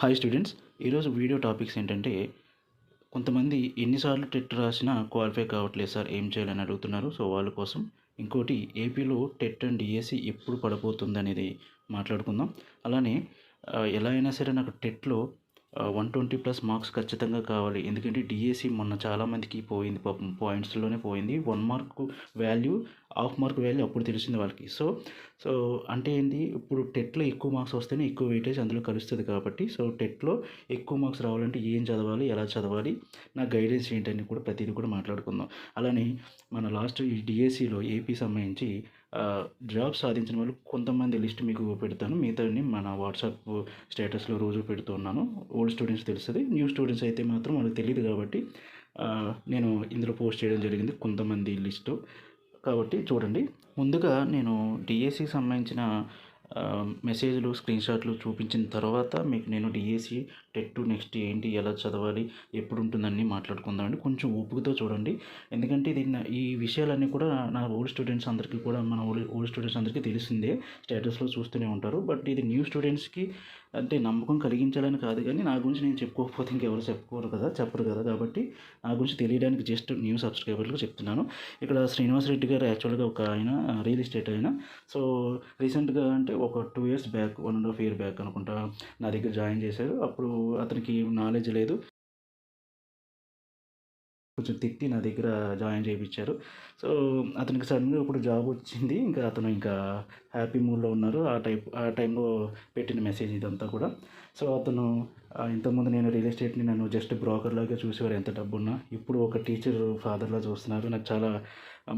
Hi students ఈరోజు video topics ఏంటంటే కొంతమంది ఎన్నిసార్లు టెట్ రాసినా క్వాలిఫై కావట్లేదు సార్ ఏం చేయాలని అడుగుతున్నారు. సో వాళ్ళ కోసం ఇంకోటి ఏపీలో టెట్ అండ్ డిఎస్సి ఎప్పుడు పడబోతుంది అనేది మాట్లాడుకుందాం. అలానే ఎలా అయినా సరే నాకు టెట్లో వన్ ట్వంటీ ప్లస్ మార్క్స్ ఖచ్చితంగా కావాలి. ఎందుకంటే డిఎస్సి మొన్న చాలామందికి పోయింది పాపం పాయింట్స్లోనే పోయింది. One mark value half mark value అప్పుడు తెలిసింది వాళ్ళకి. సో సో అంటే ఏంటి ఇప్పుడు టెట్లో ఎక్కువ మార్క్స్ వస్తేనే ఎక్కువ వెయిటేజ్ అందులో కలుస్తుంది కాబట్టి సో టెట్లో ఎక్కువ మార్క్స్ రావాలంటే ఏం చదవాలి ఎలా చదవాలి నా గైడెన్స్ ఏంటని కూడా ప్రతిదీ కూడా మాట్లాడుకుందాం. అలానే మన లాస్ట్ ఈ డిఎస్సిలో ఏపీ సంబంధించి జాబ్ సాధించిన వాళ్ళు కొంతమంది లిస్ట్ మీకు పెడతాను. మిగతాని మన వాట్సాప్ స్టేటస్లో రోజు పెడుతున్నాను ఓల్డ్ స్టూడెంట్స్ తెలుస్తుంది. న్యూ స్టూడెంట్స్ అయితే మాత్రం వాళ్ళకి తెలియదు కాబట్టి నేను ఇందులో పోస్ట్ చేయడం జరిగింది కొంతమంది లిస్టు. కాబట్టి చూడండి. ముందుగా నేను డిఎస్సికి సంబంధించిన మెసేజ్లు స్క్రీన్ షాట్లు చూపించిన తర్వాత మీకు నేను డిఎస్సి టెట్ నెక్స్ట్ ఏంటి ఎలా చదవాలి ఎప్పుడు ఉంటుందని మాట్లాడుకుందామండి. కొంచెం ఓపికతో చూడండి. ఎందుకంటే ఇది నా- ఈ విషయాలన్నీ కూడా నా ఓల్డ్ స్టూడెంట్స్ అందరికీ కూడా మన ఓల్డ్ ఓల్డ్ స్టూడెంట్స్ అందరికీ తెలిసిందే స్టేటస్లో చూస్తూనే ఉంటారు. బట్ ఇది న్యూ స్టూడెంట్స్కి అంటే నమ్మకం కలిగించాలని కాదు కానీ నా గురించి నేను చెప్పుకోకపోతే ఇంకెవరు చెప్పుకోరు కదా చెప్పరు కదా కాబట్టి నా గురించి తెలియడానికి జస్ట్ న్యూ సబ్స్క్రైబర్లకు చెప్తున్నాను. ఇక్కడ శ్రీనివాస్ రెడ్డి గారు యాక్చువల్గా ఒక ఆయన రియల్ ఎస్టేట్ ఆయన. సో రీసెంట్గా అంటే ఒక two years back one and half year back అనుకుంటా నా దగ్గర జాయిన్ చేశారు. అప్పుడు అతనికి నాలెడ్జ్ లేదు. కొంచెం తిట్టి నా దగ్గర జాయిన్ చేయించారు. సో అతనికి సడన్గా ఇప్పుడు జాబ్ వచ్చింది. ఇంకా అతను ఇంకా హ్యాపీ మూడ్లో ఉన్నారు. ఆ టైప్ ఆ టైంలో పెట్టిన మెసేజ్ ఇదంతా కూడా. సో అతను ఇంతకుముందు నేను రియల్ ఎస్టేట్ని నన్ను జస్ట్ బ్రోకర్లాగా చూసేవారు. ఎంత డబ్బున్నా ఇప్పుడు ఒక టీచర్ ఫాదర్లా చూస్తున్నారు. నాకు చాలా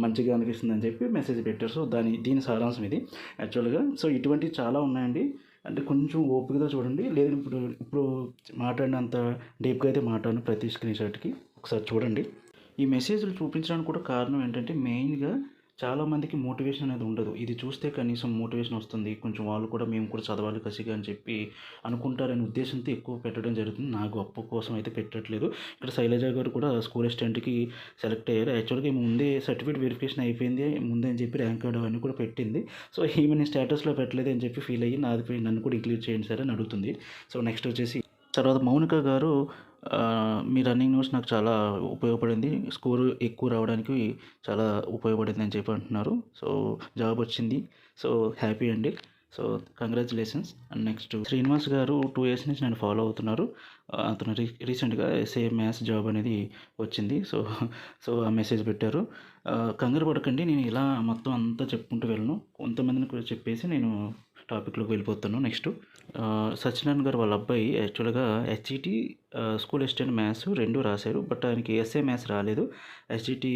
మంచిగా అనిపిస్తుంది అని చెప్పి మెసేజ్ పెట్టారు. సో దాని దీని సారాంశం ఇది యాక్చువల్గా సో ఇటువంటివి చాలా ఉన్నాయండి. అంటే కొంచెం ఓపికతో చూడండి. లేదు ఇప్పుడు ఇప్పుడు మాట్లాడినంత డీప్గా అయితే మాట్లాడను ప్రతి స్క్రీన్ షాట్కి ఒకసారి చూడండి. ఈ మెసేజ్లు చూపించడానికి కూడా కారణం ఏంటంటే మెయిన్గా చాలామందికి మోటివేషన్ అనేది ఉండదు. ఇది చూస్తే కనీసం మోటివేషన్ వస్తుంది. కొంచెం వాళ్ళు కూడా మేము కూడా చదవాలి కసిగా అని చెప్పి అనుకుంటారనే ఉద్దేశంతో ఎక్కువ పెట్టడం జరుగుతుంది. నాకు అప్పు కోసం అయితే పెట్టట్లేదు. ఇక్కడ శైలజ గారు కూడా స్కూల్ అసిస్టెంట్కి సెలెక్ట్ అయ్యారు. యాక్చువల్గా ముందే సర్టిఫికేట్ వెరిఫికేషన్ అయిపోయింది. ముందే అని చెప్పి ర్యాంక్ కార్డు అవన్నీ కూడా పెట్టింది. సో ఈమె నేను స్టేటస్లో పెట్టలేదు అని చెప్పి ఫీల్ అయ్యి నాది నన్ను కూడా ఇంక్లూడ్ చేయండి సరే అని అడుగుతుంది. సో నెక్స్ట్ వచ్చేసి తర్వాత మౌనిక గారు మీ రన్నింగ్ నోట్స్ నాకు చాలా ఉపయోగపడింది. స్కోర్ ఎక్కువ రావడానికి చాలా ఉపయోగపడింది అని చెప్పి అంటున్నారు. సో జాబ్ వచ్చింది. సో హ్యాపీ అండి. So congratulations. And next Srinivas garu two years నుంచి నేను ఫాలో అవుతున్నారు. అతను రీ రీసెంట్గా ఎస్ఏ మ్యాథ్స్ జాబ్ అనేది వచ్చింది. సో సో ఆ మెసేజ్ పెట్టారు. కంగారు పడకండి. నేను ఇలా మొత్తం అంతా చెప్పుకుంటూ వెళ్ళను. కొంతమందిని కూడా చెప్పేసి నేను టాపిక్లోకి వెళ్ళిపోతాను నెక్స్ట్. సత్యనారాయణ గారు వాళ్ళ అబ్బాయి యాక్చువల్గా హెచ్ఈటీ స్కూల్ అసిస్టెంట్ మ్యాథ్స్ రెండు రాశారు బట్ ఆయనకి ఎస్ఏ మ్యాథ్స్ రాలేదు. హెచ్ఈటీ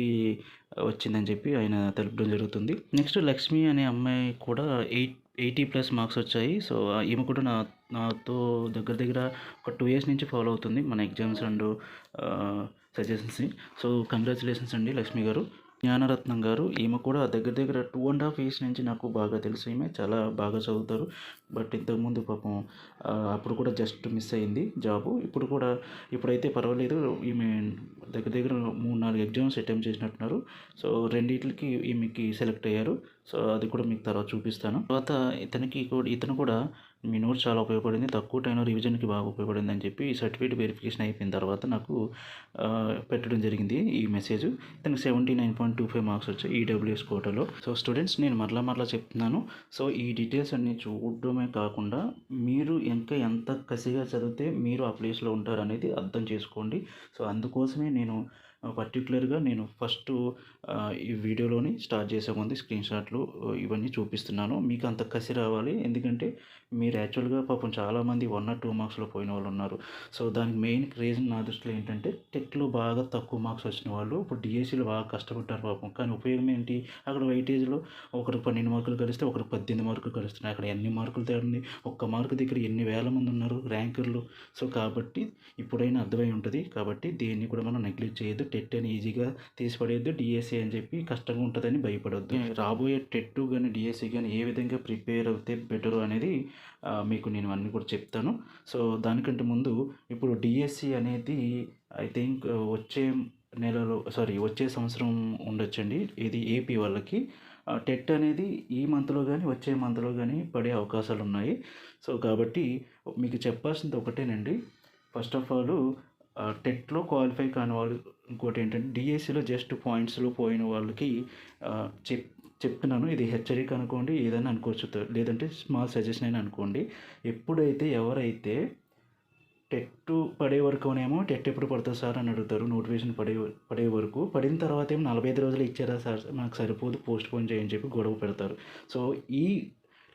వచ్చిందని చెప్పి ఆయన తెలపడం జరుగుతుంది. నెక్స్ట్ లక్ష్మి అనే అమ్మాయి కూడా ఎయిట్ ఎయిటీ ప్లస్ మార్క్స్ వచ్చాయి. సో ఈమె కూడా నా నాతో దగ్గర దగ్గర ఒక టూ ఇయర్స్ నుంచి ఫాలో అవుతుంది మన ఎగ్జామ్స్ అండ్ సజెషన్స్ని. సో కంగ్రాచులేషన్స్ అండి లక్ష్మి గారు. జ్ఞానరత్నం గారు. ఈమె కూడా దగ్గర దగ్గర టూ అండ్ హాఫ్ ఇయర్స్ నుంచి నాకు బాగా తెలుసు. ఈమె చాలా బాగా చదువుతారు. బట్ ఇంతకుముందు పాపం అప్పుడు కూడా జస్ట్ మిస్ అయింది జాబు. ఇప్పుడు కూడా ఇప్పుడైతే పర్వాలేదు. ఈమె దగ్గర దగ్గర మూడు నాలుగు ఎగ్జామ్స్ అటెంప్ట్ చేసినట్టున్నారు. సో రెండింటికి ఈమెకి సెలెక్ట్ అయ్యారు. సో అది కూడా మీకు తర్వాత చూపిస్తాను. తర్వాత ఇతనికి కూడా ఇతను కూడా మీ నోట్స్ చాలా ఉపయోగపడింది. తక్కువ టైంలో రివిజన్కి బాగా ఉపయోగపడింది అని చెప్పి సర్టిఫికేట్ వెరిఫికేషన్ అయిపోయిన తర్వాత నాకు పెట్టడం జరిగింది ఈ మెసేజ్. ఇతనికి seventy nine point two five marks వచ్చాయి ఈడబ్ల్యూఎస్ కోటాలో. సో స్టూడెంట్స్ నేను మరలా మరలా చెప్తున్నాను. సో ఈ డీటెయిల్స్ అన్ని చూడడమే కాకుండా మీరు ఇంకా ఎంత కసిగా చదివితే మీరు ఆ ప్లేస్లో ఉంటారు అనేది అర్థం చేసుకోండి. సో అందుకోసమే నేను పర్టికులర్గా నేను ఫస్ట్ ఈ వీడియోలోని స్టార్ట్ చేసే ముందు స్క్రీన్ షాట్లు ఇవన్నీ చూపిస్తున్నాను. మీకు అంత కసి రావాలి. ఎందుకంటే మీరు యాక్చువల్గా పాపం చాలామంది వన్ ఆర్ టూ మార్క్స్లో పోయిన వాళ్ళు ఉన్నారు. సో దానికి మెయిన్ రీజన్ నా దృష్టిలో ఏంటంటే టెక్లో బాగా తక్కువ మార్క్స్ వచ్చిన వాళ్ళు ఇప్పుడు డిఎస్సీలో బాగా కష్టపడ్డారు పాపం. కానీ ఉపయోగం ఏంటి? అక్కడ వెయిటేజ్లో ఒకరు పన్నెండు మార్కులు కలిస్తే ఒకరు పద్దెనిమిది మార్కులు కలుస్తున్నాయి. అక్కడ ఎన్ని మార్కులు తేడండి ఒక్క మార్కు దగ్గర ఎన్ని వేల మంది ఉన్నారు ర్యాంకర్లు? సో కాబట్టి ఇప్పుడైనా అర్థమై ఉంటుంది. కాబట్టి దీన్ని కూడా మనం నెగ్లెక్ట్ చేయొద్దు. టెట్ అని ఈజీగా తీసిపడేయద్దు డిఎస్సి అని చెప్పి కష్టంగా ఉంటుందని భయపడొద్దు రాబోయే టెట్ కానీ డిఎస్సి కానీ ఏ విధంగా ప్రిపేర్ అవుతే బెటర్ అనేది మీకు నేను అన్నీ కూడా చెప్తాను. సో దానికంటే ముందు ఇప్పుడు డిఎస్సి అనేది ఐ థింక్ వచ్చే నెలలో సారీ వచ్చే సంవత్సరం ఉండొచ్చండి. ఇది ఏపీ వాళ్ళకి. టెట్ అనేది ఈ మంత్లో కానీ వచ్చే మంత్లో కానీ పడే అవకాశాలు ఉన్నాయి సో కాబట్టి మీకు చెప్పాల్సింది ఒకటేనండి. ఫస్ట్ ఆఫ్ ఆల్ టెట్లో క్వాలిఫై కాని వాళ్ళు ఇంకోటి ఏంటంటే డిఎస్సిలో జస్ట్ పాయింట్స్లో పోయిన వాళ్ళకి చెప్ చెప్తున్నాను. ఇది హెచ్చరిక అనుకోండి ఏదైనా అనుకోవచ్చు. లేదంటే స్మాల్ సజెషన్ అయినా అనుకోండి. ఎప్పుడైతే ఎవరైతే టెట్ పడే వరకునేమో టెట్ ఎప్పుడు పడుతుంది సార్ అని అడుగుతారు నోటిఫికేషన్ పడే పడే వరకు. పడిన తర్వాత ఏమో నలభై ఐదు రోజులు ఇచ్చారా సార్ నాకు సరిపోదు పోస్ట్ పోన్ చేయని చెప్పి గొడవ పెడతారు. సో ఈ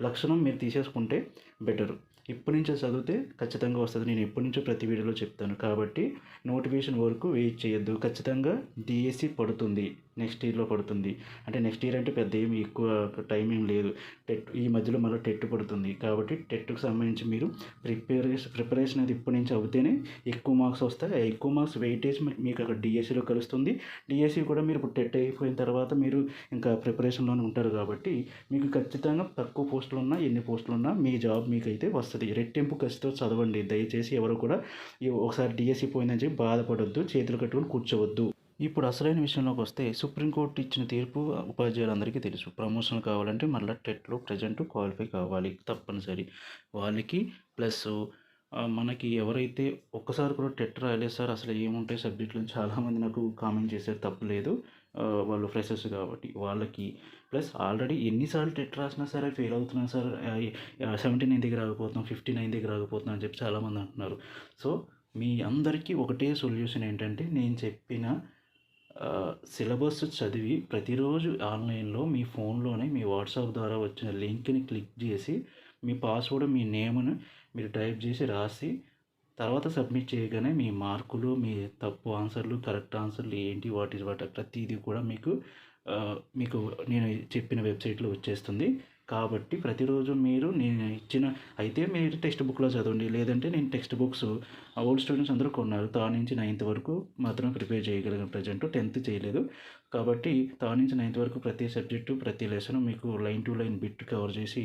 లక్షణం మీరు తీసేసుకుంటే బెటర్. ఇప్పటి నుంచో చదివితే ఖచ్చితంగా వస్తుంది. నేను ఎప్పటి నుంచో ప్రతి వీడియోలో చెప్తాను. కాబట్టి నోటిఫికేషన్ వరకు వెయిట్ చేయొద్దు. ఖచ్చితంగా డిఎస్సి పడుతుంది. నెక్స్ట్ ఇయర్లో పడుతుంది. అంటే నెక్స్ట్ ఇయర్ అంటే పెద్ద ఏమి ఎక్కువ టైం ఏం లేదు. టెట్ ఈ మధ్యలో మళ్ళీ టెట్ పడుతుంది. కాబట్టి టెట్కు సంబంధించి మీరు ప్రిపేరేషన్ ప్రిపరేషన్ అది ఇప్పటి నుంచి అవుతేనే ఎక్కువ మార్క్స్ వస్తాయి. ఆ ఎక్కువ మార్క్స్ వెయిటేజ్ మీకు అక్కడ డిఎస్సిలో కలుస్తుంది. డిఎస్సి కూడా మీరు ఇప్పుడు టెట్ అయిపోయిన తర్వాత మీరు ఇంకా ప్రిపరేషన్లోనే ఉంటారు కాబట్టి మీకు ఖచ్చితంగా తక్కువ పోస్టులు ఉన్నా ఎన్ని పోస్టులు ఉన్నా మీ జాబ్ మీకు అయితే వస్తుంది. రెట్టింపు ఖచ్చితంగా చదవండి. దయచేసి ఎవరు కూడా ఒకసారి డిఎస్సి పోయిందని చెప్పి బాధపడొద్దు. చేతులు కట్టుకొని కూర్చోవద్దు. ఇప్పుడు అసలైన విషయంలోకి వస్తే సుప్రీంకోర్టు ఇచ్చిన తీర్పు ఉపాధ్యాయులందరికీ తెలుసు. ప్రమోషన్ కావాలంటే మళ్ళీ టెట్లో ప్రజెంట్ క్వాలిఫై కావాలి తప్పనిసరి. వాళ్ళకి ప్లస్ మనకి ఎవరైతే ఒక్కసారి కూడా టెట్ రాయలేదు సార్ అసలు ఏముంటాయి సబ్జెక్టులు చాలామంది నాకు కామెంట్ చేశారు. తప్పలేదు వాళ్ళు ఫ్రెషర్స్ కాబట్టి వాళ్ళకి ప్లస్ ఆల్రెడీ ఎన్నిసార్లు టెట్ రాసినా సరే ఫెయిల్ అవుతున్నాను సార్ సెవెంటీ నైన్ దగ్గర ఆగిపోతున్నాం ఫిఫ్టీ నైన్ దగ్గర ఆగిపోతున్నాం అని చెప్పి చాలామంది అంటున్నారు. సో మీ అందరికీ ఒకటే సొల్యూషన్ ఏంటంటే నేను చెప్పిన సిలబస్ చదివి ప్రతిరోజు ఆన్లైన్లో మీ ఫోన్లోనే మీ వాట్సాప్ ద్వారా వచ్చిన లింక్ని క్లిక్ చేసి మీ పాస్వర్డ్ మీ నేమ్ను మీరు టైప్ చేసి రాసి తర్వాత సబ్మిట్ చేయగానే మీ మార్కులు మీ తప్పు ఆన్సర్లు కరెక్ట్ ఆన్సర్లు ఏంటి వాటి వాటి ప్రతిదీ కూడా మీకు మీకు నేను చెప్పిన వెబ్సైట్లో వచ్చేస్తుంది. కాబట్టి ప్రతిరోజు మీరు నేను ఇచ్చిన అయితే మీరు టెక్స్ట్ బుక్లో చదవండి. లేదంటే నేను టెక్స్ట్ బుక్స్ ఓల్డ్ స్టూడెంట్స్ అందరూ కొన్నారు. థర్డ్ నుంచి నైన్త్ వరకు మాత్రం ప్రిపేర్ చేయగలిగిన. ప్రజెంట్ టెన్త్ చేయలేదు. కాబట్టి థర్డ్ నుంచి నైన్త్ వరకు ప్రతి సబ్జెక్టు ప్రతి లెసన్ మీకు line to line bit cover చేసి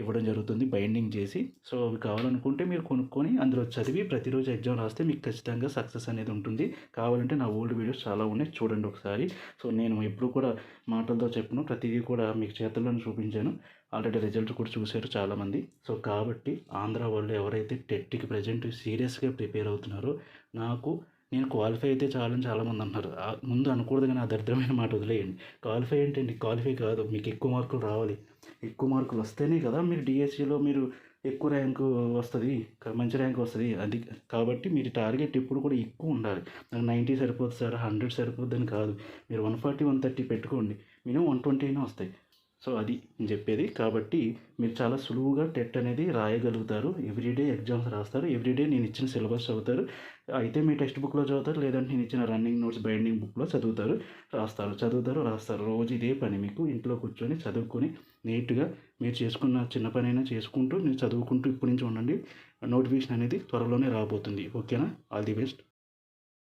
ఇవ్వడం జరుగుతుంది బైండింగ్ చేసి. సో అవి కావాలనుకుంటే మీరు కొనుక్కొని అందులో చదివి ప్రతిరోజు ఎగ్జామ్ రాస్తే మీకు ఖచ్చితంగా సక్సెస్ అనేది ఉంటుంది. కావాలంటే నా ఓల్డ్ వీడియోస్ చాలా ఉన్నాయి చూడండి ఒకసారి. సో నేను ఎప్పుడు కూడా మాటలతో చెప్పను ప్రతిదీ కూడా మీకు చేతుల్లోనే చూపించాను. ఆల్రెడీ రిజల్ట్ కూడా చూశారు చాలామంది. సో కాబట్టి ఆంధ్ర వాళ్ళు ఎవరైతే టెట్కి ప్రజెంట్ సీరియస్గా ప్రిపేర్ అవుతున్నారో నాకు నేను క్వాలిఫై అయితే చాలని చాలామంది అంటున్నారు. ముందు అనకూడదు కానీ ఆ దరిద్రమైన మాట వదిలేయండి. క్వాలిఫై ఏంటండి? క్వాలిఫై కాదు. మీకు ఎక్కువ మార్కులు రావాలి. ఎక్కువ మార్కులు వస్తేనే కదా మీరు డిఎస్సిలో మీరు ఎక్కువ ర్యాంకు వస్తుంది మంచి ర్యాంక్ వస్తుంది. అది కాబట్టి మీరు టార్గెట్ ఎప్పుడు కూడా ఎక్కువ ఉండాలి. నాకు నైంటీ సరిపోతుంది సార్ హండ్రెడ్ సరిపోద్దని కాదు. మీరు వన్ ఫార్టీ వన్ థర్టీ పెట్టుకోండి. మినిమం వన్ ట్వంటీ అయినా వస్తాయి. సో అది నేను చెప్పేది. కాబట్టి మీరు చాలా సులువుగా టెట్ అనేది రాయగలుగుతారు. ఎవ్రీడే ఎగ్జామ్స్ రాస్తారు. ఎవ్రీడే నేను ఇచ్చిన సిలబస్ చదువుతారు. అయితే మీ టెక్స్ట్ బుక్లో చదువుతారు. లేదంటే నేను ఇచ్చిన రన్నింగ్ నోట్స్ బైండింగ్ బుక్లో చదువుతారు. రాస్తారు. చదువుతారు రాస్తారు. రోజు ఇదే పని మీకు. ఇంట్లో కూర్చొని చదువుకొని నీట్గా మీరు చేసుకున్న చిన్న పని అయినా చేసుకుంటూ నేను చదువుకుంటూ ఇప్పటి నుంచి ఉండండి. నోటిఫికేషన్ అనేది త్వరలోనే రాబోతుంది. ఓకేనా? All the best.